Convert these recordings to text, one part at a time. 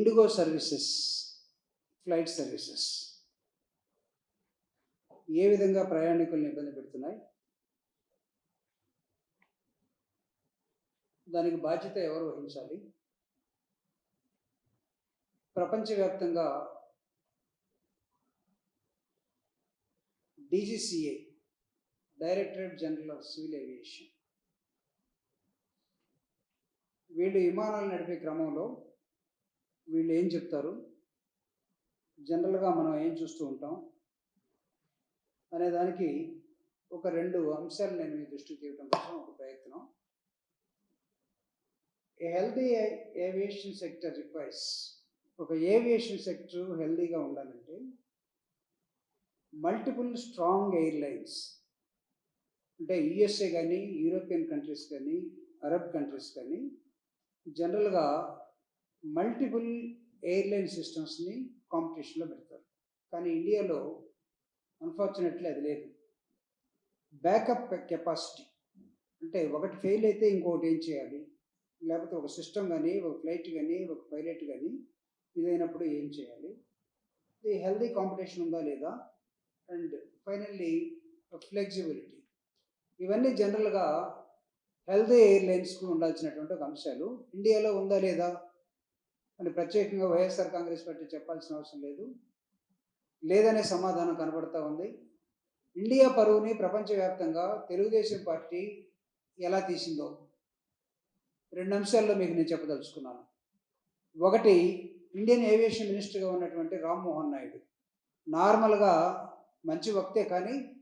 IndiGo services flight services. ఏ విధంగా ప్రయాణికులను ఇబ్బంది పెడుతున్నాయి? దానికి బాధ్యత ఎవరు వహించాలి? ప్రపంచవ్యాప్తంగా DGCA directorate general of civil aviation. వీళ్ళు విమానాలు నడిపే క్రమంలో వీళ్ళు ఏం చెప్తారు? జనరల్గా మనం ఏం చూస్తూ ఉంటాం? అనే దానికి ఒక రెండు అంశాలు నేను మీ దృష్టికి తీయడం కోసం ఒక ప్రయత్నం. A healthy aviation sector requires ఒక ఏవియేషన్ సెక్టర్ హెల్దీగా ఉండాలంటే మల్టిపుల్ స్ట్రాంగ్ ఎయిర్లైన్స్ అంటే యుఎస్ఏ కానీ యూరోపియన్ కంట్రీస్ కానీ అరబ్ కంట్రీస్ కానీ జనరల్గా మల్టిపుల్ ఎయిర్లైన్ సిస్టమ్స్ని కాంపిటీషన్లో పెడతారు. కానీ ఇండియాలో అన్ఫార్చునేట్లీ అది లేదు. బ్యాకప్ కెపాసిటీ అంటే ఒకటి ఫెయిల్ అయితే ఇంకొకటి ఏం చేయాలి? లేకపోతే ఒక సిస్టమ్ కానీ ఒక ఫ్లైట్ కానీ ఒక పైలట్ కానీ ఇదైనప్పుడు ఏం చేయాలి? ఇది హెల్దీ కాంపిటీషన్ ఉందా లేదా? అండ్ ఫైనల్లీ ఫ్లెక్సిబిలిటీ ఇవన్నీ జనరల్గా హెల్దీ ఎయిర్లైన్స్కు ఉండాల్సినటువంటి ఒక అంశాలు. ఇండియాలో ఉందా లేదా? అని ప్రత్యేకంగా వైఎస్ఆర్ కాంగ్రెస్ పార్టీ చెప్పాల్సిన అవసరం లేదు. లేదనే సమాధానం కనబడతా ఉంది. ఇండియా పరువుని ప్రపంచవ్యాప్తంగా తెలుగుదేశం పార్టీ ఎలా తీసిందో రెండు అంశాల్లో మీకు నేను చెప్పదలుచుకున్నాను. ఒకటి ఇండియన్ ఏవియేషన్ మినిస్టర్గా ఉన్నటువంటి రామ్మోహన్ నాయుడు. నార్మల్గా మంచి వక్తే కానీ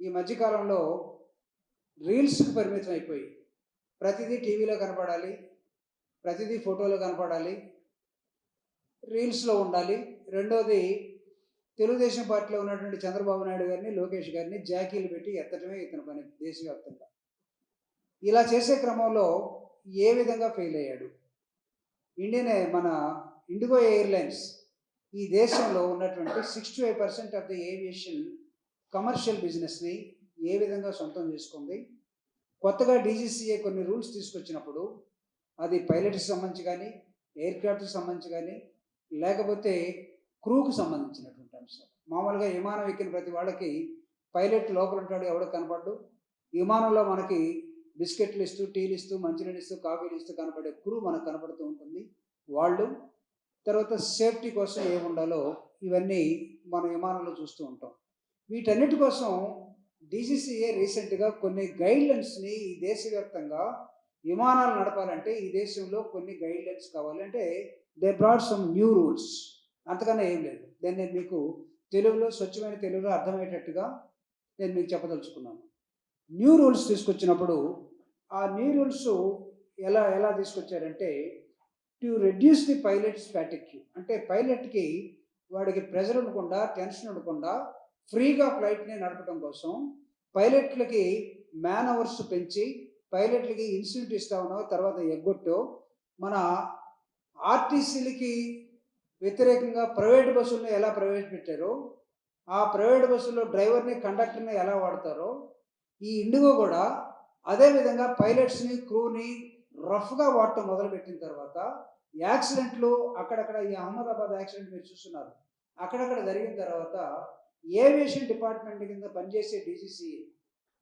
ఈ మధ్యకాలంలో రీల్స్కి పరిమితం అయిపోయి ప్రతిదీ టీవీలో కనపడాలి ప్రతిదీ ఫోటోలో కనపడాలి రీల్స్లో ఉండాలి. రెండోది తెలుగుదేశం పార్టీలో ఉన్నటువంటి చంద్రబాబు నాయుడు గారిని లోకేష్ గారిని జాకీలు పెట్టి ఎత్తడమే ఇతని పని దేశవ్యాప్తంగా. ఇలా చేసే క్రమంలో ఏ విధంగా ఫెయిల్ అయ్యాడు? ఇండియన్ మన ఇండిగో ఎయిర్లైన్స్ ఈ దేశంలో ఉన్నటువంటి sixty five percent of the aviation commercial బిజినెస్ని ఏ విధంగా సొంతం చేసుకుంది? కొత్తగా డీజీసీఏ కొన్ని రూల్స్ తీసుకొచ్చినప్పుడు అది పైలట్కి సంబంధించి కానీ ఎయిర్ క్రాఫ్ట్కి సంబంధించి కానీ లేకపోతే క్రూకు సంబంధించినటువంటి అంశాలు మామూలుగా విమానం ఎక్కిన ప్రతి వాళ్ళకి పైలట్ లోపల ఉంటాడు ఎవడో కనపడ్డు. విమానంలో మనకి బిస్కెట్లు ఇస్తూ టీలు ఇస్తూ మంచినీళ్ళు ఇస్తూ కాఫీలు ఇస్తూ కనపడే క్రూ మనకు కనపడుతూ ఉంటుంది. వాళ్ళు తర్వాత సేఫ్టీ కోసం ఏమి ఉండాలో ఇవన్నీ మనం విమానంలో చూస్తూ ఉంటాం. వీటన్నిటి కోసం డీజీసీఏ రీసెంట్గా కొన్ని గైడ్లైన్స్ని ఈ దేశవ్యాప్తంగా విమానాలు నడపాలంటే ఈ దేశంలో కొన్ని గైడ్లైన్స్ కావాలి. అంటే they brought some new rules అంతకన్నా ఏం లేదు. దాన్ని నేను మీకు తెలుగులో స్వచ్ఛమైన తెలుగులో అర్థమయ్యేటట్టుగా నేను మీకు చెప్పదలుచుకున్నాను. న్యూ రూల్స్ తీసుకొచ్చినప్పుడు ఆ న్యూ రూల్స్ ఎలా ఎలా తీసుకొచ్చారంటే to reduce the pilots fatigue అంటే పైలట్కి వాడికి ప్రెజర్ ఉండకుండా టెన్షన్ ఉండకుండా ఫ్రీగా ఫ్లైట్ని నడపడం కోసం పైలట్లకి మ్యాన్ అవర్స్ పెంచి పైలట్లకి ఇన్సెంట్ ఇస్తా ఉన్నావు తర్వాత ఎగ్గొట్టు మన ఆర్టీసీలకి వ్యతిరేకంగా ప్రైవేట్ బస్సులను ఎలా ప్రవేశపెట్టారో ఆ ప్రైవేట్ బస్సులో డ్రైవర్ని కండక్టర్ని ఎలా వాడతారో ఈ ఇండిగో కూడా అదేవిధంగా పైలట్స్ని క్రూని రఫ్గా వాడటం మొదలుపెట్టిన తర్వాత యాక్సిడెంట్లు అక్కడక్కడ ఈ అహ్మదాబాద్ యాక్సిడెంట్ మీరు చూస్తున్నారు. అక్కడక్కడ జరిగిన తర్వాత ఏవియేషన్ డిపార్ట్మెంట్ కింద పనిచేసే డీజీసీ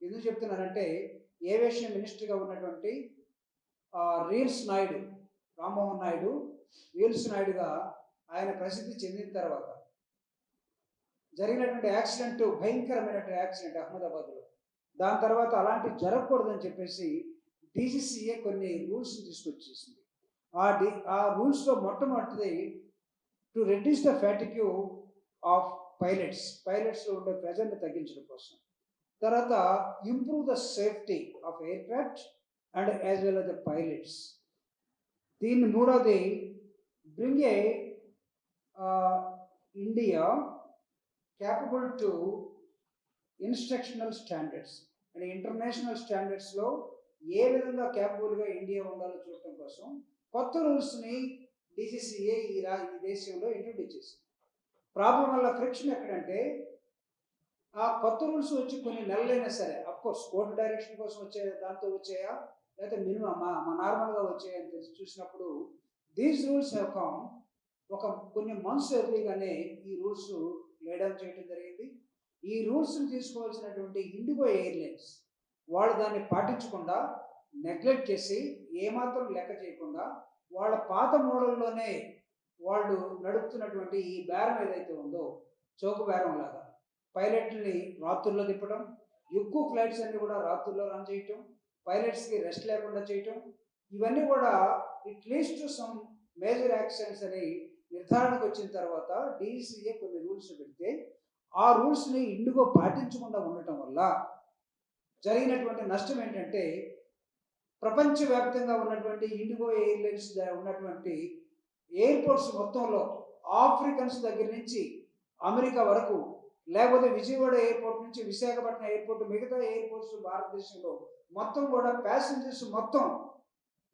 ఎందుకు చెప్తున్నారంటే ఏవియేషన్ మినిస్టర్గా ఉన్నటువంటి రీల్స్ నాయుడు రామ్మోహన్ నాయుడు వేలుసు నాయుడుగా ఆయన ప్రసిద్ధి చెందిన తర్వాత జరిగినటువంటి యాక్సిడెంట్ భయంకరమైనటువంటి యాక్సిడెంట్ అహ్మదాబాద్లో. దాని తర్వాత అలాంటి జరగకూడదని చెప్పేసి డీజీసీఏ కొన్ని రూల్స్ తీసుకొచ్చేసింది. ఆ డి ఆ రూల్స్లో మొట్టమొదటిది to reduce the fatigue of pilots పైలట్స్లో ఉండే ప్రెజర్ని తగ్గించడం కోసం. తర్వాత improve the safety of aircraft and as well as the pilots దీన్ని మూడోది bring a India capable to instructional standards అంటే ఇంటర్నేషనల్ స్టాండర్డ్స్లో ఏ విధంగా క్యాపబుల్గా ఇండియా ఉండాలో చూడటం కోసం కొత్త రూల్స్ని డిసిసిఏ ఈ రా ఈ దేశంలో ఇంట్రొడ్యూస్ చేసింది. ప్రాబ్లం వల్ల ఫ్రిక్షన్ ఎక్కడంటే ఆ కొత్త రూల్స్ వచ్చి కొన్ని నెలలైనా సరే కోర్స్ కోర్టు డైరెక్షన్ కోసం వచ్చే దాంతో వచ్చాయా? లేకపోతే మినిమం మా మా నార్మల్గా వచ్చాయని తెలిసి చూసినప్పుడు దీస్ రూల్స్ హ్యావ్ కమ్. ఒక కొన్ని మంత్స్ ఎర్లీగానే ఈ రూల్స్ లేడౌన్ చేయడం జరిగింది. ఈ రూల్స్ని తీసుకోవాల్సినటువంటి ఇండిగో ఎయిర్లైన్స్ వాళ్ళు దాన్ని పాటించకుండా నెగ్లెక్ట్ చేసి ఏమాత్రం లెక్క చేయకుండా వాళ్ళ పాత మోడల్లోనే వాళ్ళు నడుపుతున్నటువంటి ఈ బేరం ఏదైతే ఉందో చౌక బేరం లాగా పైలట్ని రాత్రుల్లో తిప్పడం ఎక్కువ ఫ్లైట్స్ అన్ని కూడా రాత్రుల్లో రన్ చేయటం పైలట్స్కి రెస్ట్ లేకుండా చేయటం ఇవన్నీ కూడా it leads to some major accidents అని నిర్ధారణకు వచ్చిన తర్వాత డీసీఏ కొన్ని రూల్స్ పెడితే ఆ రూల్స్ని ఇండిగో పాటించకుండా ఉండటం వల్ల జరిగినటువంటి నష్టం ఏంటంటే ప్రపంచవ్యాప్తంగా ఉన్నటువంటి ఇండిగో ఎయిర్లైన్స్ ఉన్నటువంటి ఎయిర్పోర్ట్స్ మొత్తంలో ఆఫ్రికన్స్ దగ్గర నుంచి అమెరికా వరకు లేకపోతే విజయవాడ ఎయిర్పోర్ట్ నుంచి విశాఖపట్నం ఎయిర్పోర్ట్ మిగతా ఎయిర్పోర్ట్స్ భారతదేశంలో మొత్తం కూడా ప్యాసింజర్స్ మొత్తం.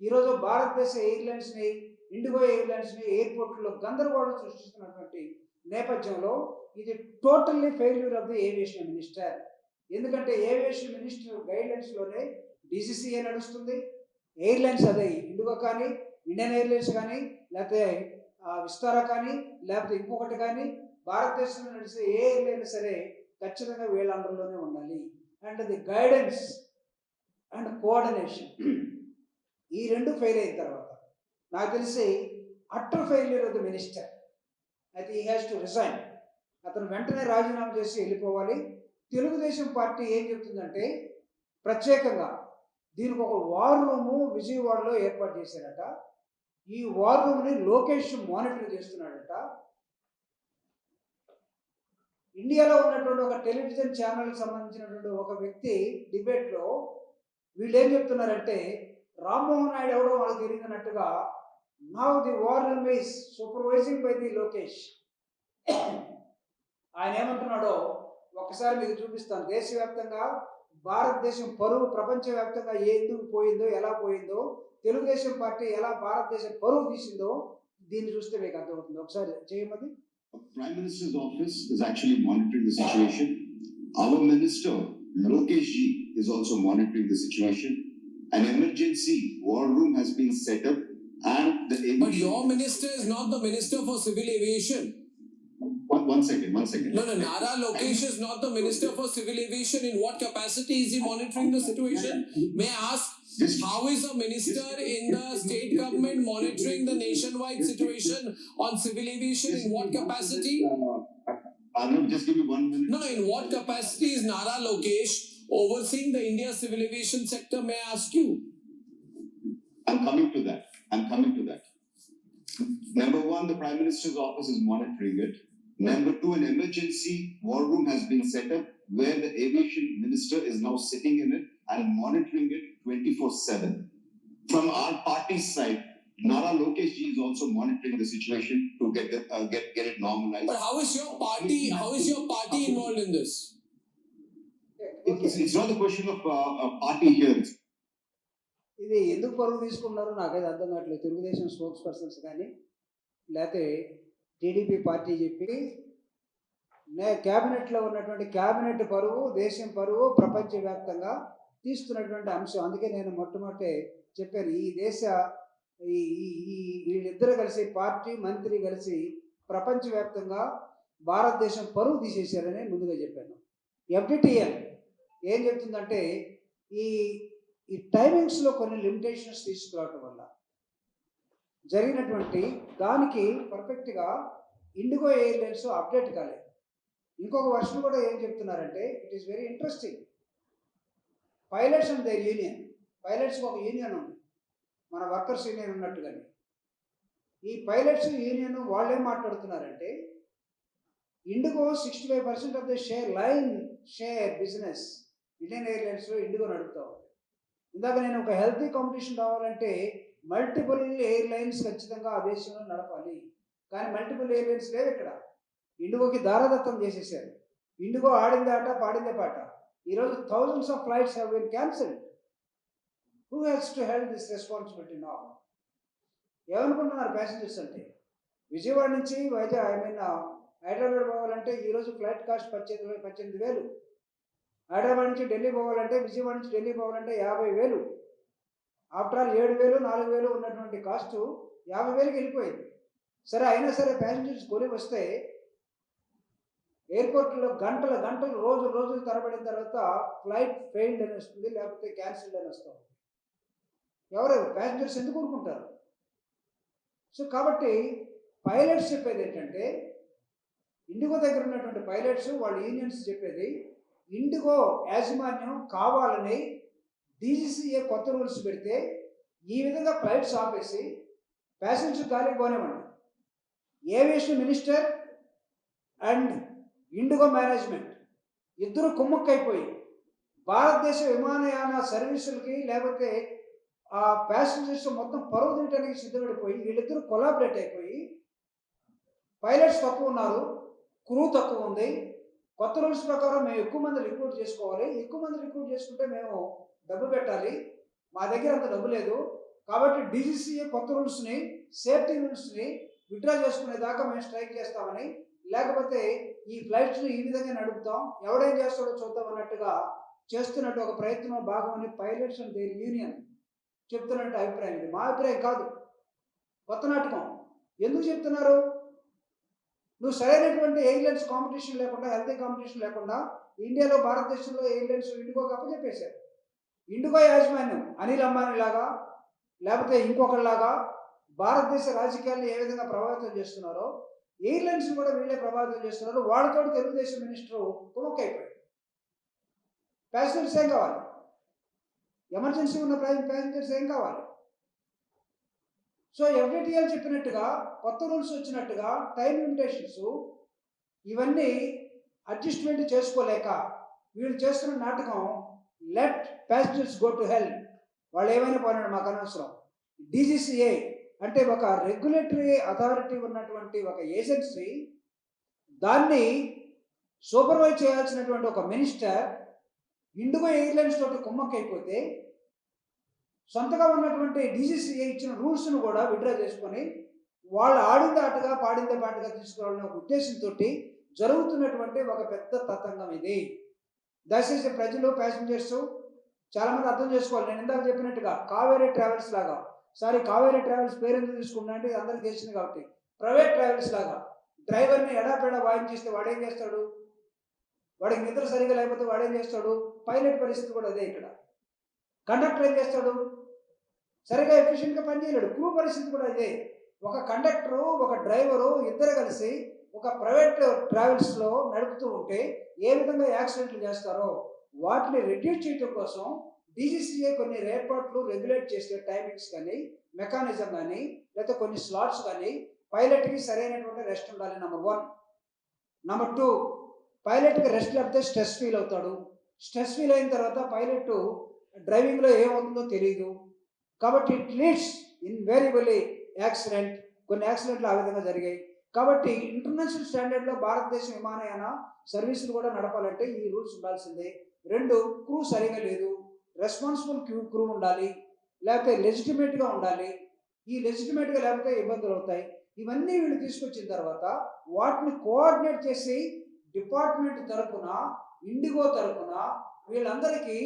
ఈరోజు భారతదేశ ఎయిర్లైన్స్ని ఇండిగో ఎయిర్లైన్స్ని ఎయిర్పోర్ట్లో గందరగోళం సృష్టిస్తున్నటువంటి నేపథ్యంలో ఇది totally failure of the aviation minister ఎందుకంటే ఏవియేషన్ మినిస్టర్ గైడ్లైన్స్లోనే డీసీసీఏ నడుస్తుంది. ఎయిర్లైన్స్ అదే ఇండిగో కానీ ఇండియన్ ఎయిర్లైన్స్ కానీ లేకపోతే విస్తారా కానీ లేకపోతే ఇంకొకటి కానీ భారతదేశంలో నడిచే ఏ ఎయిర్లైన్ సరే ఖచ్చితంగా వీళ్ళ అండర్లోనే ఉండాలి. And the guidance and coordination. ఈ రెండు ఫెయిల్ అయిన తర్వాత నాకు తెలిసి utter failure of the minister. అయితే ఈ హ్యాస్ టు రిజైన్ అతను వెంటనే రాజీనామా చేసి వెళ్ళిపోవాలి. తెలుగుదేశం పార్టీ ఏం చెప్తుందంటే ప్రత్యేకంగా దీనికి ఒక వార్ రూము విజయవాడలో ఏర్పాటు చేశారట. ఈ వార్ రూమ్ని లోకేష్ మానిటర్ చేస్తున్నాడట. ఇండియాలో ఉన్నటువంటి ఒక టెలివిజన్ ఛానల్కి సంబంధించినటువంటి ఒక వ్యక్తి డిబేట్లో వీళ్ళు ఏం చెప్తున్నారంటే రామ్మోహన్ నాయుడు ఎవడో వాళ్ళకి తెలియదన్నట్టుగా now the war room is supervising by the Lokesh ఆయన ఏమంటున్నాడో ఒకసారి మీకు చూపిస్తాను. దేశవ్యాప్తంగా భారతదేశం పరువు ప్రపంచవ్యాప్తంగా ఎందుకు పోయిందో ఎలా పోయిందో తెలుగుదేశం పార్టీ ఎలా భారతదేశం పరువు తీసిందో దీన్ని చూస్తే మీకు అర్థమవుతుంది. ఒకసారి చేయమది prime Minister's office is actually monitoring the situation our minister Lokesh ji is also monitoring the situation. An emergency war room has been set up and the. But your minister is not the minister for civil aviation. One, one second, one second. No, no, Nara Lokesh is not the minister for civil aviation. In what capacity is he monitoring the situation? May I ask, how is a minister in the state government monitoring the nationwide situation on civil aviation? In what capacity? Uh, uh, Arnav, just give me one minute. No, no, in what capacity is Nara Lokesh overseeing the India civil aviation sector? May I ask you? I'm coming to that. I'm coming to that. Number one, the Prime Minister's office is monitoring it. Number two, an emergency war room has been set up where the aviation minister is now sitting in it and monitoring it 24 7. From our party's side, Nara Lokesh ji is also monitoring the situation to get, the, uh, get, get it normalized. But how is your party? How is your party involved in this? ఇది ఎందుకు పరువు తీసుకున్నారో నాకైతే అర్థం కావట్లేదు. Telugu Desam spokes persons కానీ లేకపోతే TDP party చెప్పి నే క్యాబినెట్లో ఉన్నటువంటి క్యాబినెట్ పరువు దేశం పరువు ప్రపంచవ్యాప్తంగా తీస్తున్నటువంటి అంశం. అందుకే నేను మొట్టమొదటి చెప్పాను. ఈ దేశ ఈ ఈ వీళ్ళిద్దరు కలిసి పార్టీ మంత్రి కలిసి ప్రపంచవ్యాప్తంగా భారతదేశం పరువు తీసేశారని ముందుగా చెప్పాను. ఎఫ్డిటిఎల్ ఏం చెప్తుందంటే ఈ ఈ టైమింగ్స్లో కొన్ని లిమిటేషన్స్ తీసుకురావటం వల్ల జరిగినటువంటి దానికి పర్ఫెక్ట్గా ఇండిగో ఎయిర్లైన్స్ అప్డేట్ కాలేదు. ఇంకొక వర్షన్ కూడా ఏం చెప్తున్నారంటే it is very interesting pilots and their union పైలట్స్కి ఒక యూనియన్ ఉంది. మన వర్కర్స్ యూనియన్ ఉన్నట్టుగానే. ఈ పైలట్స్ యూనియన్ వాళ్ళు ఏం మాట్లాడుతున్నారంటే IndiGo sixty five percent of the share line share business Indian ఎయిర్లైన్స్లో IndiGo నడుపుతా ఉంది ఇందాక నేను ఒక హెల్తీ కాంపిటీషన్ రావాలంటే మల్టిపుల్ ఎయిర్లైన్స్ ఖచ్చితంగా ఆ దేశంలో నడపాలి. కానీ మల్టిపుల్ ఎయిర్లైన్స్ లేవు ఇక్కడ. ఇండిగోకి దారదత్తం చేసేసారు. ఇండిగో ఆడిందే ఆట పాడిందే పాట. ఈరోజు thousands of flights have been cancelled who has to help this responsibility నా ఏమనుకుంటున్నారు ప్యాసింజర్స్ అంటే? విజయవాడ నుంచి వైజాగ్ ఐ మీన్ హైదరాబాద్ పోవాలంటే ఈరోజు ఫ్లైట్ కాస్ట్ పద్దెనిమిది పద్దెనిమిది వేలు. హైదరాబాద్ నుంచి ఢిల్లీ పోవాలంటే విజయవాడ నుంచి ఢిల్లీ పోవాలంటే యాభై వేలు. ఆఫ్టర్ ఆల్ ఏడు వేలు నాలుగు వేలు ఉన్నటువంటి కాస్ట్ యాభై వేలకి వెళ్ళిపోయింది. సరే అయినా సరే ప్యాసింజర్స్ కొని వస్తే ఎయిర్పోర్ట్లో గంటల గంటలు రోజు రోజులు తరబడిన తర్వాత ఫ్లైట్ ఫెయిల్డ్ అని వస్తుంది లేకపోతే క్యాన్సిల్డ్ అని వస్తాం ఎవరు? ప్యాసింజర్స్ ఎందుకు ఊరుకుంటారు? సో కాబట్టి పైలట్స్ చెప్పేది ఏంటంటే ఇండిగో దగ్గర ఉన్నటువంటి పైలట్స్ వాళ్ళ యూనియన్స్ చెప్పేది ఇండిగో యాజమాన్యం కావాలని డీజీసీఏ కొత్త రూల్స్ పెడితే ఈ విధంగా ఫ్లైట్స్ ఆపేసి ప్యాసింజర్ గాలికి పోనేమండి aviation minister and IndiGo management ఇద్దరు కుమ్మక్కైపోయి భారతదేశ విమానయాన సర్వీసులకి లేకపోతే ఆ ప్యాసింజర్స్ మొత్తం పరువు తినడానికి సిద్ధపడిపోయి వీళ్ళిద్దరూ కొలాబరేట్ అయిపోయి పైలట్స్ తక్కువ ఉన్నారు క్రూ తక్కువ ఉంది. కొత్త రూల్స్ ప్రకారం మేము ఎక్కువ మంది రిక్రూట్ చేసుకోవాలి. ఎక్కువ మంది రిక్రూట్ చేసుకుంటే మేము డబ్బు పెట్టాలి. మా దగ్గర అంత డబ్బు లేదు. కాబట్టి డీజీసీఏ కొత్త రూల్స్ని సేఫ్టీ రూల్స్ని విత్డ్రా చేసుకునే దాకా మేము స్ట్రైక్ చేస్తామని లేకపోతే ఈ ఫ్లైట్స్ని ఈ విధంగా నడుపుతాం. ఎవడేం చేస్తాడో చూద్దాం అన్నట్టుగా చేస్తున్నట్టు ఒక ప్రయత్నం భాగమని పైలట్స్ అండ్ దేర్ యూనియన్ చెప్తున్నట్టు అభిప్రాయం ఇది. మా అభిప్రాయం కాదు. కొత్త నాటకం. ఎందుకు చెప్తున్నారు? నువ్వు సరైనటువంటి ఎయిర్లైన్స్ కాంపిటీషన్ లేకుండా హెల్తీ కాంపిటీషన్ లేకుండా ఇండియాలో భారతదేశంలో ఎయిర్లైన్స్ ఇండిగో కప్ప చెప్పేశారు. ఇండిగో యాజమాన్యం అనిల్ అంబానీ లాగా లేకపోతే ఇంకొకరిలాగా భారతదేశ రాజకీయాలను ఏ విధంగా ప్రభావితం చేస్తున్నారో ఎయిర్లైన్స్ కూడా వీళ్ళే ప్రభావితం చేస్తున్నారు. వాళ్ళతో తెలుగుదేశం మినిస్టర్ కుమక్కైపోయాడు ప్యాసింజర్స్ ఏం కావాలి? ఎమర్జెన్సీ ఉన్న ప్యాసింజర్స్ ఏం కావాలి? సో ఎఫ్డిటిఎల్ చెప్పినట్టుగా కొత్త రూల్స్ వచ్చినట్టుగా టైం లిమిటేషన్స్ ఇవన్నీ అడ్జస్ట్మెంట్ చేసుకోలేక వీళ్ళు చేస్తున్న నాటకం let passengers go to help వాళ్ళు ఏమైనా పోయినాడు మాకు అనవసరం. డీజీసీఏ అంటే ఒక రెగ్యులేటరీ అథారిటీ ఉన్నటువంటి ఒక ఏజెన్సీ దాన్ని సూపర్వైజ్ చేయాల్సినటువంటి ఒక మినిస్టర్ ఇండిగో ఎయిర్లైన్స్ తోటి కుమ్మక్కైపోతే సొంతగా ఉన్నటువంటి డీజీసీఏ ఇచ్చిన రూల్స్ను కూడా విడ్రా చేసుకొని వాళ్ళు ఆడింది ఆటగా పాడిందే పాటగా తీసుకురావాలనే ఒక ఉద్దేశంతో జరుగుతున్నటువంటి ఒక పెద్ద తతంగం ఇది. దయచేసి ప్రజలు ప్యాసింజర్స్ చాలామంది అర్థం చేసుకోవాలి. నేను ఇందాక చెప్పినట్టుగా కావేరీ ట్రావెల్స్ లాగా. సారీ కావేరీ ట్రావెల్స్ పేరు ఎందుకు తీసుకున్నా అంటే అందరికీ తెలిసింది కాబట్టి. ప్రైవేట్ ట్రావెల్స్ లాగా. డ్రైవర్ని ఎడాపెడా వాయించేస్తే వాడేం చేస్తాడు? వాడికి నిద్ర సరిగా లేకపోతే వాడేం చేస్తాడు? పైలట్ పరిస్థితి కూడా అదే ఇక్కడ. కండక్టర్ ఏం చేస్తాడు? సరిగా ఎఫిషియెంట్గా పనిచేయలేడు. క్రూ పరిస్థితి కూడా అదే ఒక కండక్టరు ఒక డ్రైవరు ఇద్దరు కలిసి ఒక ప్రైవేట్ ట్రావెల్స్లో నడుపుతూ ఉంటే ఏ విధంగా యాక్సిడెంట్లు చేస్తారో వాటిని రిడ్యూస్ చేయడం కోసం డీజీసీఏ కొన్ని ఏర్పాట్లు రెగ్యులేట్ చేసే టైమింగ్స్ కానీ మెకానిజం కానీ లేకపోతే కొన్ని స్లాట్స్ కానీ పైలట్కి సరైనటువంటి రెస్ట్ ఉండాలి నెంబర్ వన్ నెంబర్ టూ పైలట్కి రెస్ట్ లేకపోతే స్ట్రెస్ ఫీల్ అవుతాడు. స్ట్రెస్ ఫీల్ అయిన తర్వాత పైలట్ డ్రైవింగ్లో ఏమవుతుందో తెలియదు కాబట్టి ఇట్ లీడ్స్ ఇన్వేరియబుల్లీ యాక్సిడెంట్ కొన్ని యాక్సిడెంట్లు ఆ విధంగా జరిగాయి. కాబట్టి ఇంటర్నేషనల్ స్టాండర్డ్లో భారతదేశ విమానయాన సర్వీసులు కూడా నడపాలంటే ఈ రూల్స్ ఉండాల్సిందే. రెండు క్రూ సరిగా లేదు. రెస్పాన్సిబుల్ క్రూ క్రూ ఉండాలి. లేకపోతే లెజిటిమేట్గా ఉండాలి. ఈ లెజిటిమేట్గా లేకపోతే ఇబ్బందులు అవుతాయి. ఇవన్నీ వీళ్ళు తీసుకొచ్చిన తర్వాత వాటిని కోఆర్డినేట్ చేసి డిపార్ట్మెంట్ తరపున ఇండిగో తరపున వీళ్ళందరికీ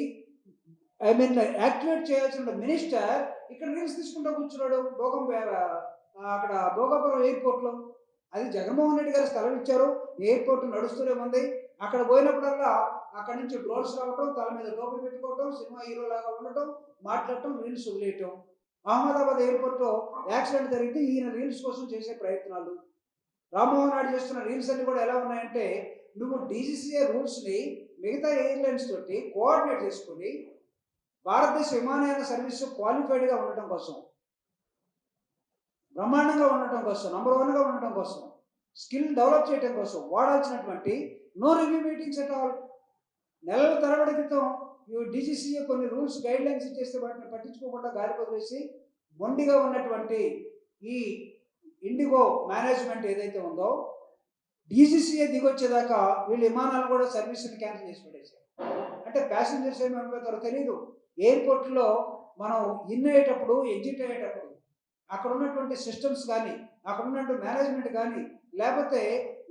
ఐ మీన్ యాక్టివేట్ చేయాల్సిన మినిస్టర్ ఇక్కడ రీల్స్ తీసుకుంటూ కూర్చున్నాడు. భోగం అక్కడ భోగాపురం ఎయిర్పోర్ట్లో. అది జగన్మోహన్ రెడ్డి గారు స్థలం ఇచ్చారు. ఎయిర్పోర్ట్ నడుస్తూనే ఉంది. అక్కడ పోయినప్పుడల్లా అక్కడ నుంచి డ్రోన్స్ రావటం తల మీద టోపీ పెట్టుకోవటం సినిమా హీరో లాగా ఉండటం మాట్లాడటం రీల్స్ వదిలేయటం. అహ్మదాబాద్ ఎయిర్పోర్ట్లో యాక్సిడెంట్ జరిగితే ఈయన రీల్స్ కోసం చేసే ప్రయత్నాలు. రామ్మోహన్ నాయుడు చేస్తున్న రీల్స్ అన్ని కూడా ఎలా ఉన్నాయంటే నువ్వు డీజీసీఏ రూల్స్ని మిగతా ఎయిర్లైన్స్ తోటి కోఆర్డినేట్ చేసుకుని భారతదేశ విమానయాన సర్వీస్ క్వాలిఫైడ్గా ఉండటం కోసం బ్రహ్మాండంగా ఉండటం కోసం నంబర్ వన్గా ఉండటం కోసం స్కిల్ డెవలప్ చేయడం కోసం వాడాల్సినటువంటి no review meetings at all. నెలల తరబడి క్రితం ఈ డీజీసీఏ కొన్ని రూల్స్ గైడ్ లైన్స్ ఇచ్చేస్తే వాటిని పట్టించుకోకుండా గాలి వదిలేసి మొండిగా ఉన్నటువంటి ఈ ఇండిగో మేనేజ్మెంట్ ఏదైతే ఉందో డీజీసీఏ దిగొచ్చేదాకా వీళ్ళ విమానాలు కూడా సర్వీస్ని క్యాన్సిల్ చేసి పడేశారు అంటే ప్యాసింజర్స్ ఏమి అనుకుంటారో తెలియదు ఎయిర్పోర్ట్లో మనం ఇన్ అయ్యేటప్పుడు ఎగ్జిట్ అయ్యేటప్పుడు అక్కడ ఉన్నటువంటి సిస్టమ్స్ కానీ అక్కడ ఉన్నటువంటి మేనేజ్మెంట్ కానీ లేకపోతే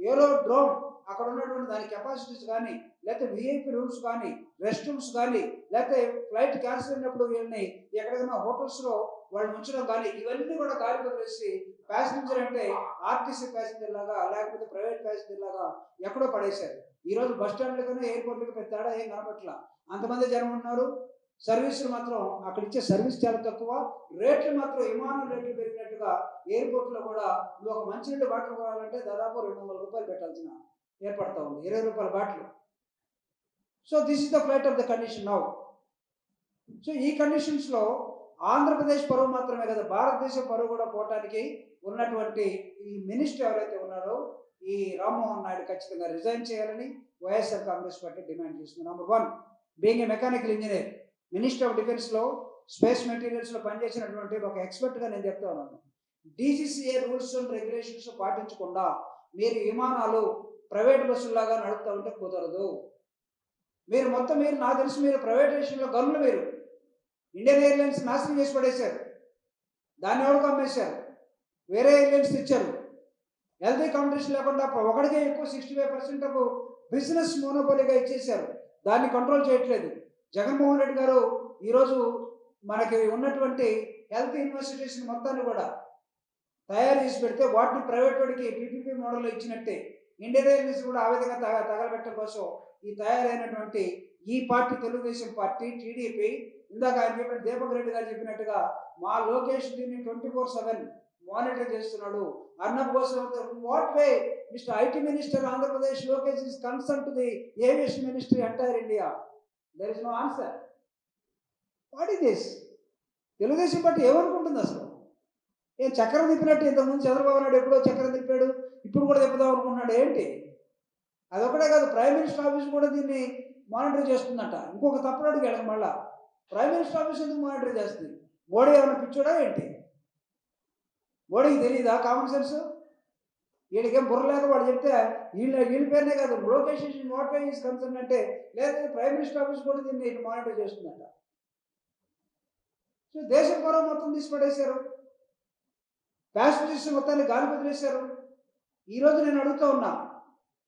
ఏరో డ్రోన్ అక్కడ ఉన్నటువంటి దాని కెపాసిటీస్ కానీ లేకపోతే విఐపి రూమ్స్ కానీ రెస్ట్ రూమ్స్ కానీ లేకపోతే ఫ్లైట్ క్యాన్సిల్ అయినప్పుడు వీళ్ళని ఎక్కడికైనా హోటల్స్లో వాళ్ళు ఉంచడం కానీ ఇవన్నీ కూడా గాలి వదిలేసి ప్యాసింజర్ అంటే ఆర్టీసీ ప్యాసింజర్ లాగా లేకపోతే ప్రైవేట్ ప్యాసింజర్ లాగా ఎక్కడో పడేశారు. ఈ రోజు బస్ స్టాండ్లకన్నా ఎయిర్పోర్ట్లో పెద్ద తేడా ఏం కనపట్ల అంతమంది జనం ఉన్నారు. సర్వీసులు మాత్రం అక్కడ ఇచ్చే సర్వీస్ చాలా తక్కువ. రేట్లు మాత్రం విమానం రేట్లు పెరిగినట్టుగా ఎయిర్పోర్ట్లో కూడా నువ్వు ఒక మంచినీళ్ళు బాటిల్ కొనాలంటే దాదాపు రెండు వందల రూపాయలు పెట్టాల్సిన ఏర్పడతా ఉంది. ఇరవై రూపాయల bottle. So this is the flight of the condition now so ఈ కండిషన్స్లో ఆంధ్రప్రదేశ్ పరువు మాత్రమే కదా. భారతదేశం పరువు కూడా పోవటానికి ఉన్నటువంటి ఈ మినిస్టర్ ఎవరైతే ఉన్నారో ఈ రామ్మోహన్ నాయుడు ఖచ్చితంగా రిజైన్ చేయాలని వైఎస్ఆర్ కాంగ్రెస్ పార్టీ డిమాండ్ చేస్తుంది. Number one being a mechanical engineer minister of డిఫెన్స్లో స్పేస్ మెటీరియల్స్లో పనిచేసినటువంటి ఒక ఎక్స్పర్ట్గా నేను చెప్తా ఉన్నాను. డీజీసీఏ రూల్స్ అండ్ రెగ్యులేషన్స్ పాటించకుండా మీరు విమానాలు ప్రైవేట్ బస్సుల్లాగా నడుపుతూ ఉంటే కుదరదు. మీరు మొత్తం మీరు నాకు తెలిసి మీరు ప్రైవేటైజేషన్లో గనులు మీరు ఇండియన్ ఎయిర్లైన్స్ నాశనం చేసి పడేశారు. దాన్ని ఎవరికి అమ్మేశారు వేరే ఎయిర్లైన్స్ తెచ్చారు. హెల్తీ కాంపిటీషన్ లేకుండా ఒకటికే ఎక్కువ సిక్స్టీ ఫైవ్ పర్సెంట్ బిజినెస్ మోనోపోలీగా ఇచ్చేశారు. దాన్ని కంట్రోల్ చేయట్లేదు. జగన్మోహన్ రెడ్డి గారు ఈరోజు మనకి ఉన్నటువంటి హెల్త్ ఇన్వెస్టిగేషన్ మొత్తాన్ని కూడా తయారు చేసి పెడితే వాటిని ప్రైవేట్ వాడికి పీపీపీ మోడల్లో ఇచ్చినట్టే ఇండియన్ ఎయిర్లైన్స్ కూడా ఆ విధంగా తగ తగలబెట్టడం కోసం ఈ తయారైనటువంటి ఈ పార్టీ తెలుగుదేశం పార్టీ టీడీపీ ఇందాక ఆయన చెప్పిన దీపక్ రెడ్డి గారు చెప్పినట్టుగా మా లోకేష్ దీన్ని ట్వంటీ ఫోర్ సెవెన్ మానిటర్ చేస్తున్నాడు. అర్ణబ్ కోసం what way mister IT minister Andhra Pradesh Lokesh is concern to the aviation ministry entire India. There is no answer what is this Telugu Desam party ఏమనుకుంటుంది అసలు? ఏం చక్రం తిప్పినట్టు ఇంతకుముందు చంద్రబాబు నాయుడు ఎప్పుడో చక్రం తిప్పాడు ఇప్పుడు కూడా తిప్పుదాం అనుకుంటున్నాడు ఏంటి? అదొకటే కాదు ప్రైమ్ మినిస్టర్ ఆఫీస్ కూడా దీన్ని మానిటర్ చేస్తుందంట. ఇంకొక తప్పుడు అడిగాడు మళ్ళా. ప్రైమ్ మినిస్టర్ ఆఫీస్ ఎందుకు మానిటర్ చేస్తుంది? మోడీ ఏమైనా పిచ్చోడా ఏంటి? మోడీకి తెలియదా కామన్ సెన్స్? వీడికేం బుర్ర లేక వాడు చెప్తే వీళ్ళ వీళ్ళ పేరునే కాదు Lokesh what why is concern అంటే లేదా ప్రైమ్ మినిస్టర్ ఆఫీస్ కూడా దీన్ని మానిటర్ చేస్తుందంట. సో దేశం గౌరవం మొత్తం తీసి పడేశారు ప్యాసింజర్స్ మొత్తాన్ని గాలి వదిలేశారు. ఈరోజు నేను అడుగుతూ ఉన్నా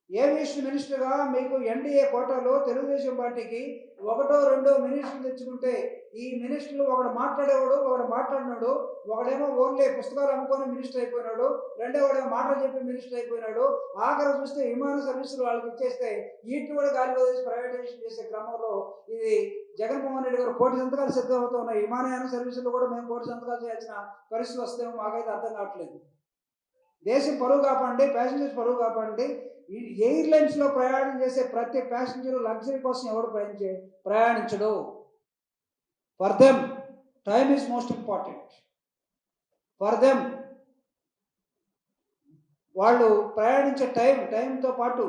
ఏవియేషన్ మినిస్టర్గా మీకు ఎన్డీఏ కోటాలో తెలుగుదేశం పార్టీకి ఒకటో రెండో మినిస్టర్లు తెచ్చుకుంటే ఈ మినిస్టర్లు ఒకడు మాట్లాడేవాడు ఒకడు మాట్లాడినాడు ఒకడేమో ఓన్లీ పుస్తకాలు అమ్ముకొని మినిస్టర్ అయిపోయినాడు రెండోవాడేమో మాటలు చెప్పి మినిస్టర్ అయిపోయినాడు ఆఖరి చూస్తే విమాన సర్వీసులు వాళ్ళకి ఇచ్చేస్తే ఈటి కూడా గాలి వదిలేసి ప్రైవేటైజేషన్ చేసే క్రమంలో ఇది జగన్మోహన్ రెడ్డి గారు కోటి సంతకాలు సిద్ధమవుతూ ఉన్నాయి విమానయాన సర్వీసులు కూడా మేము కోటి సంతకాలు చేయాల్సిన పరిస్థితి వస్తేమో మాకైతే అర్థం కావట్లేదు. దేశం పరువు కాపాడండి ప్యాసింజర్స్ పరువు కాపాడండి ఎయిర్లైన్స్లో ప్రయాణం చేసే ప్రతి ప్యాసింజర్ లగ్జరీ కోసం ఎవడు ప్రయాణించే ప్రయాణించడు. For them time is most important for them వాళ్ళు ప్రయాణించే టైం టైంతో పాటు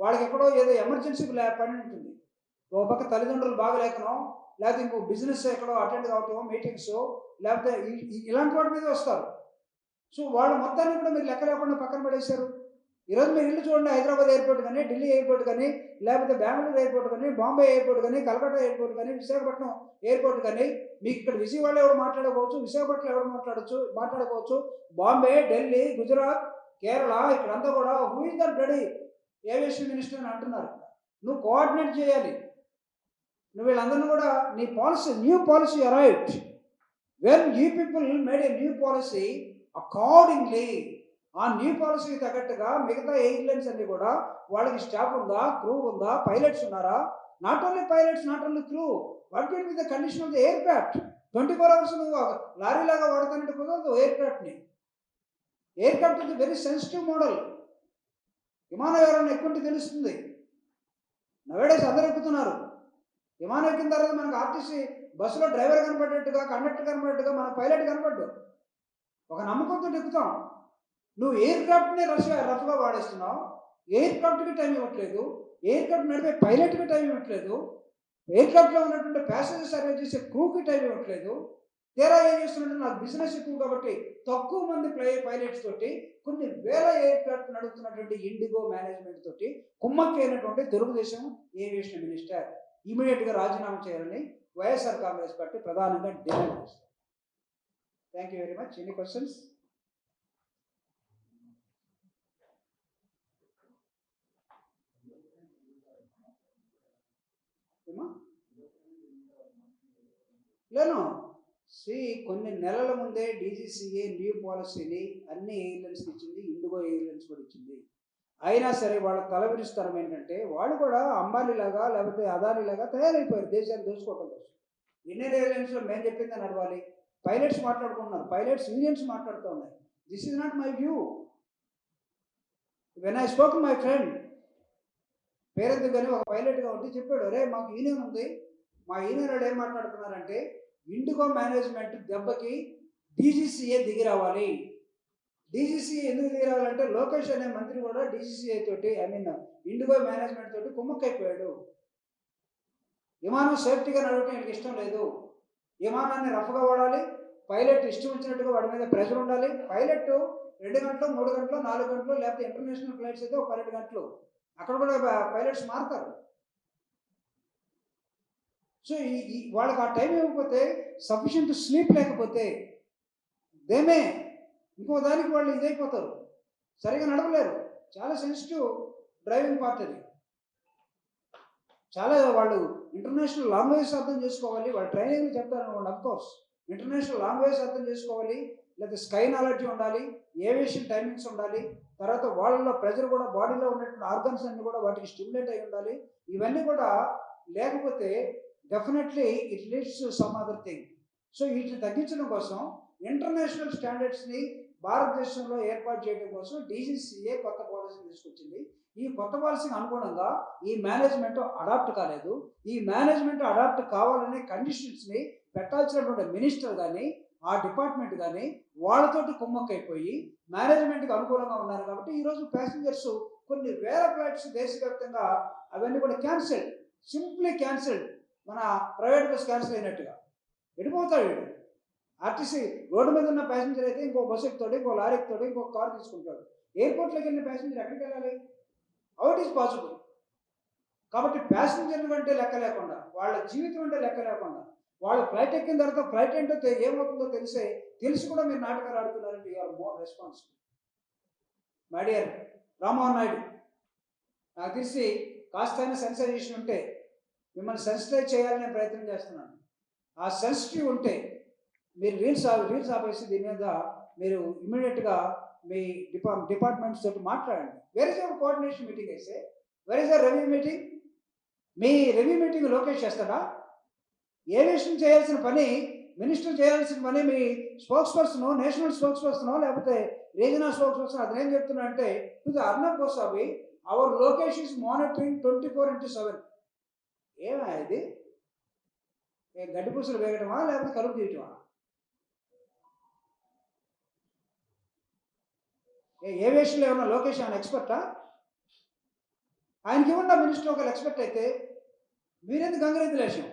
వాళ్ళకి ఎక్కడో ఏదో ఎమర్జెన్సీ పని ఉంటుంది. ఒక పక్క తల్లిదండ్రులు బాగలేకనో లేకపోతే ఇంకో బిజినెస్ ఎక్కడో అటెండ్ కావటమో మీటింగ్స్ లేకపోతే ఇలాంటి వాటి మీద వస్తారు. సో వాళ్ళ మొత్తాన్ని కూడా మీరు లెక్క లేకుండా పక్కన పడేశారు. ఈరోజు మీరు ఇల్లు చూడండి హైదరాబాద్ ఎయిర్పోర్ట్ కానీ ఢిల్లీ ఎయిర్పోర్ట్ కానీ లేకపోతే బెంగళూరు ఎయిర్పోర్ట్ కానీ బాంబే ఎయిర్పోర్ట్ కానీ కలకత్తా ఎయిర్పోర్ట్ కానీ విశాఖపట్నం ఎయిర్పోర్ట్ కానీ మీకు ఇక్కడ విజయవాడ ఎవరు మాట్లాడుకోవచ్చు విశాఖపట్నం ఎవరు మాట్లాడచ్చు మాట్లాడుకోవచ్చు బాంబే ఢిల్లీ గుజరాత్ కేరళ ఇక్కడంతా కూడా who is that ready aviation minister అని అంటున్నారు. నువ్వు కోఆర్డినేట్ చేయాలి. నువ్వు వీళ్ళందరినీ కూడా నీ policy new policy arrived. When you people made a new policy accordingly ఆ న్యూ పాలసీకి తగ్గట్టుగా మిగతా ఎయిర్లైన్స్ అన్ని కూడా వాళ్ళకి స్టాఫ్ ఉందా క్రూ ఉందా పైలట్స్ ఉన్నారా? Not only pilots not only crew what will be the condition of the aircraft twenty four hours నువ్వు లారీ లాగా వాడతానంటే కుదరదు ఎయిర్ క్రాఫ్ట్ని aircraft is very sensitive model విమానయానం ఎవరైనా తెలుస్తుంది? నవేడేస్ అందరు ఎక్కుతున్నారు. విమానం ఎక్కిన తర్వాత మనకు ఆర్టీసీ బస్సులో డ్రైవర్ కనపడేట్టుగా కండక్టర్ కనపడేట్టుగా మన పైలట్ కనపడ్డు. ఒక నమ్మకంతో ఎక్కుతాం. నువ్వు ఎయిర్ క్రాఫ్ట్ని రష్ రఫ్గా వాడేస్తున్నావు. ఎయిర్ క్రాఫ్ట్కి టైం ఇవ్వట్లేదు. ఎయిర్ క్రాఫ్ట్ నడిపే పైలట్కి టైం ఇవ్వట్లేదు. ఎయిర్ క్రాఫ్ట్లో ఉన్నటువంటి ప్యాసింజర్స్ అరేంజ్ చేసే క్రూకి టైం ఇవ్వట్లేదు. తీరా ఏం చేస్తున్నట్టు నాకు బిజినెస్ ఎక్కువ కాబట్టి తక్కువ మంది ప్లే పైలట్స్ తోటి కొన్ని వేల ఎయిర్ క్రాఫ్ట్ నడుపుతున్నటువంటి ఇండిగో మేనేజ్మెంట్ తోటి కుమ్మక్కి అయినటువంటి తెలుగుదేశం ఏవియేషన్ మినిస్టర్ ఇమీడియట్గా రాజీనామా చేయాలని వైఎస్ఆర్ కాంగ్రెస్ పార్టీ ప్రధానంగా డిమాండ్ చేస్తారు thank you very much. Any questions? ఏమా లేను. సి కొన్ని నెలల ముందే డీజీసీఏ న్యూ పాలసీని అన్ని ఎయిర్లైన్స్కి ఇచ్చింది ఇండిగో ఎయిర్లైన్స్ కూడా ఇచ్చింది. అయినా సరే వాళ్ళ తలవిరిస్తరం ఏంటంటే వాళ్ళు కూడా అంబానీలాగా లేకపోతే అదానీలాగా తయారైపోయారు దేశాన్ని దోచుకోవటం కోసం. ఇండియన్ ఎయిర్లైన్స్లో మేము చెప్పిందే నడవాలి పైలట్స్ మాట్లాడుకుంటున్నారు పైలట్స్ యూనియన్స్ మాట్లాడుతూ ఉన్నాయి. This is not my view when I spoke my friend పేరెందుకు కానీ ఒక పైలట్గా ఉంటే చెప్పాడు అరే మాకు యూనియన్ ఉంది మా యూనియన్ వాడు ఏం మాట్లాడుతున్నారంటే ఇండిగో మేనేజ్మెంట్ దెబ్బకి డీజీసీఏ దిగి రావాలి. డీజీసీఏ ఎందుకు దిగి రావాలంటే లోకేష్ అనే మంత్రి కూడా డీజీసీఏ తోటి ఐ మీన్ ఇండిగో మేనేజ్మెంట్ తోటి కుమ్మక్కైపోయాడు. విమానం సేఫ్టీగా నడవటం ఆయనకి ఇష్టం లేదు. విమానాన్ని రఫ్గా వాడాలి పైలట్ ఇష్టం వచ్చినట్టుగా వాడి మీద ప్రెషర్ ఉండాలి. పైలట్ రెండు గంటలు మూడు గంటలు నాలుగు గంటలు లేకపోతే ఇంటర్నేషనల్ ఫ్లైట్స్ అయితే ఒక పన్నెండు గంటలు. అక్కడ కూడా పైలట్స్ మారుతారు. సో ఈ వాళ్ళకి ఆ టైం ఇవ్వకపోతే సఫిషియంట్ స్లీప్ లేకపోతే దేమే ఇంకో దానికి వాళ్ళు ఇదైపోతారు. సరిగా నడవలేరు. చాలా సెన్సిటివ్ డ్రైవింగ్ పార్ట్ అది. చాలా వాళ్ళు ఇంటర్నేషనల్ లాంగ్వేజ్ అర్థం చేసుకోవాలి. వాళ్ళు ట్రైనింగ్ చెప్తారు వాళ్ళు అఫ్కోర్స్ ఇంటర్నేషనల్ లాంగ్వేజ్ అర్థం చేసుకోవాలి. లేదా స్కై నాలెడ్జ్ ఉండాలి. ఏవియేషన్ టైమింగ్స్ ఉండాలి. తర్వాత వాళ్ళలో ప్రెజర్ కూడా బాడీలో ఉన్నటువంటి ఆర్గన్స్ అన్ని కూడా వాటికి స్టిమ్యులేట్ అయి ఉండాలి. ఇవన్నీ కూడా లేకపోతే definitely it leads to some other thing. So వీటిని తగ్గించడం కోసం ఇంటర్నేషనల్ స్టాండర్డ్స్ని భారతదేశంలో ఏర్పాటు చేయడం కోసం డీజీసీఏ కొత్త పాలసీ తీసుకొచ్చింది. ఈ కొత్త పాలసీకి అనుగుణంగా ఈ మేనేజ్మెంట్ అడాప్ట్ కాలేదు. ఈ మేనేజ్మెంట్ అడాప్ట్ కావాలనే కండిషన్స్ని పెట్టాల్సినటువంటి మినిస్టర్ కానీ ఆ డిపార్ట్మెంట్ కానీ వాళ్ళతోటి కుమ్మక్కైపోయి మేనేజ్మెంట్కి అనుకూలంగా ఉన్నారు కాబట్టి ఈరోజు ప్యాసింజర్స్ కొన్ని వేల ఫ్లైట్స్ దేశవ్యాప్తంగా అవన్నీ కూడా క్యాన్సిల్డ్ సింప్లీ క్యాన్సిల్డ్. మన ప్రైవేట్ బస్ క్యాన్సిల్ అయినట్టుగా. ఎడిపోతాడు వీడు ఆర్టీసీ రోడ్డు మీద ఉన్న ప్యాసింజర్ అయితే ఇంకో బస్సు ఎక్కుతాడు ఇంకో లారీ ఎక్కుతాడు ఇంకో కార్ తీసుకుంటాడు. ఎయిర్పోర్ట్లోకి వెళ్ళిన ప్యాసింజర్ ఎక్కడికి వెళ్ళాలి అవుట్ ఈస్ పాసిబుల్. కాబట్టి ప్యాసింజర్లు అంటే లెక్క లేకుండా వాళ్ళ జీవితం అంటే లెక్క లేకుండా వాళ్ళు ఫ్లైట్ ఎక్కిన తర్వాత ఫ్లైట్ ఏంటో ఏమవుతుందో తెలిసే తెలిసి కూడా మీరు నాటకాలు ఆడుతున్నారంటే you more responsible my dear Rammohan Naidu నాకు తెలిసి కాస్తైనా సెన్సైజేషన్ ఉంటే మిమ్మల్ని సెన్సిటైజ్ చేయాలనే ప్రయత్నం చేస్తున్నాను. ఆ సెన్సిటివ్ ఉంటే మీరు రీల్స్ ఆ- రీల్స్ ఆపేసి దీని మీద మీరు ఇమీడియట్గా మీ డిపా డిపార్ట్మెంట్స్ తోటి మాట్లాడండి. Where is our coordination meeting అయితే where is our review meeting me review meeting Lokesh చేస్తాడా? ఏవియేషన్ చేయాల్సిన పని మినిస్టర్ చేయాల్సిన పని మీ spokesperson national spokesperson లేకపోతే రీజనల్ స్పోక్స్ పర్సన్ అతను ఏం చెప్తున్నా అంటే ఇది Arnab Goswami our Lokesh is monitoring twenty four into seven ఏమా ఇది? ఏ గడ్డి పూసలు వేయటమా లేకపోతే కలుపు తీయటమా? ఏ ఏవియేషన్లో ఏమన్నా లోకేష్ ఆయన ఎక్స్పర్టా? ఆయనకి ఇవ్వండి మినిస్టర్ ఒకరు ఎక్స్పర్ట్ అయితే మీరెందుకు గంగరెద్దులేశాం?